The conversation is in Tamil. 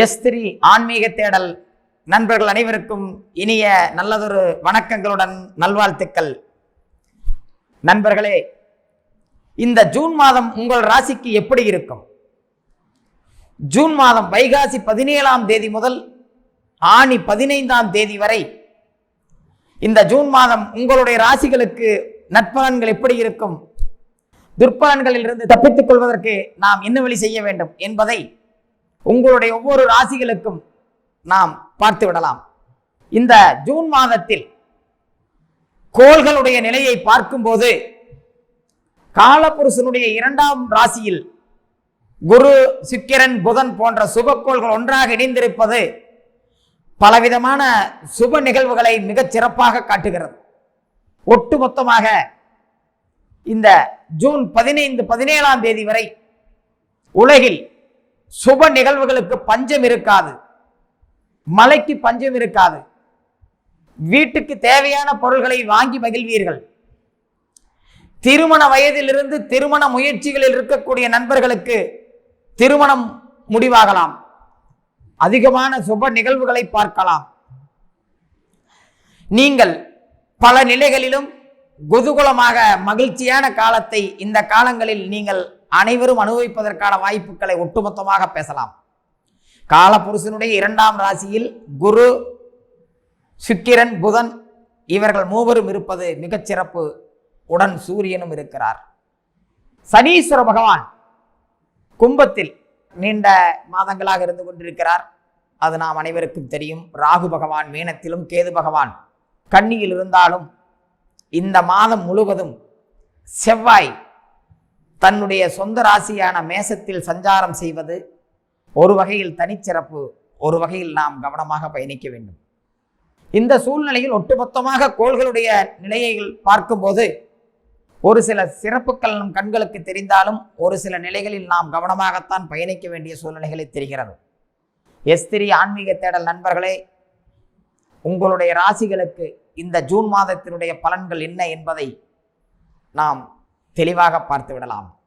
எஸ்திரி ஆன்மீக தேடல் நண்பர்கள் அனைவருக்கும் இனிய நல்லதொரு வணக்கங்களுடன் நல்வாழ்த்துக்கள். நண்பர்களே இந்த ஜூன் மாதம் உங்கள் ராசிக்கு எப்படி இருக்கும்? ஜூன் மாதம் வைகாசி பதினேழாம் தேதி முதல் ஆணி பதினைந்தாம் தேதி வரை இந்த ஜூன் மாதம் உங்களுடைய ராசிகளுக்கு நட்பலன்கள் எப்படி இருக்கும்? துர்ப்பலன்களில் இருந்து தப்பித்துக் கொள்வதற்கு நாம் என்ன வழி செய்ய வேண்டும் என்பதை உங்களுடைய ஒவ்வொரு ராசிகளுக்கும் நாம் பார்த்து விடலாம். இந்த ஜூன் மாதத்தில் கோள்களுடைய நிலையை பார்க்கும்போது காலபுருஷனுடைய இரண்டாம் ராசியில் குரு சுக்கிரன் புதன் போன்ற சுபக்கோள்கள் ஒன்றாக இணைந்திருப்பது பலவிதமான சுப நிகழ்வுகளை மிகச் சிறப்பாக காட்டுகிறது. ஒட்டுமொத்தமாக இந்த ஜூன் பதினைந்து பதினேழாம் தேதி வரை உலகில் சுப நிகழ்வுகளுக்கு பஞ்சம் இருக்காது. மலைக்கு பஞ்சம் இருக்காது. வீட்டுக்கு தேவையான பொருள்களை வாங்கி மகிழ்வீர்கள். திருமண வயதிலிருந்து திருமண முயற்சிகளில் இருக்கக்கூடிய நண்பர்களுக்கு திருமணம் முடிவாகலாம். அதிகமான சுப நிகழ்வுகளை பார்க்கலாம். நீங்கள் பல நிலைகளிலும் குதூகலமாக மகிழ்ச்சியான காலத்தை இந்த காலங்களில் நீங்கள் அனைவரும் அனுபவிப்பதற்கான வாய்ப்புகளை ஒட்டுமொத்தமாக பேசலாம். காலபுருஷனுடைய இரண்டாம் ராசியில் குரு சுக்கிரன் புதன் இவர்கள் மூவரும் இருப்பது மிகச்சிறப்பு உடன் சூரியனும் இருக்கிறார். சனீஸ்வர பகவான் கும்பத்தில் நீண்ட மாதங்களாக இருந்து கொண்டிருக்கிறார். அது நாம் அனைவருக்கும் தெரியும். ராகு பகவான் மீனத்திலும் கேது பகவான் கன்னியில் இருந்தாலும் இந்த மாதம் முழுவதும் செவ்வாய் தன்னுடைய சொந்த ராசியான மேசத்தில் சஞ்சாரம் செய்வது ஒரு வகையில் தனிச்சிறப்பு ஒரு வகையில் நாம் கவனமாக பயணிக்க வேண்டும். இந்த சூழ்நிலையில் ஒட்டுமொத்தமாக கோள்களுடைய நிலையை பார்க்கும்போது ஒரு சில சிறப்புகள் நம் கண்களுக்கு தெரிந்தாலும் ஒரு சில நிலைகளில் நாம் கவனமாகத்தான் பயணிக்க வேண்டிய சூழ்நிலைகளை தெரிகிறது. எஸ்திரி ஆன்மீக தேடல் நண்பர்களே உங்களுடைய ராசிகளுக்கு இந்த ஜூன் மாதத்தினுடைய பலன்கள் என்ன என்பதை நாம் தெளிவாக பார்த்து விடலாம்.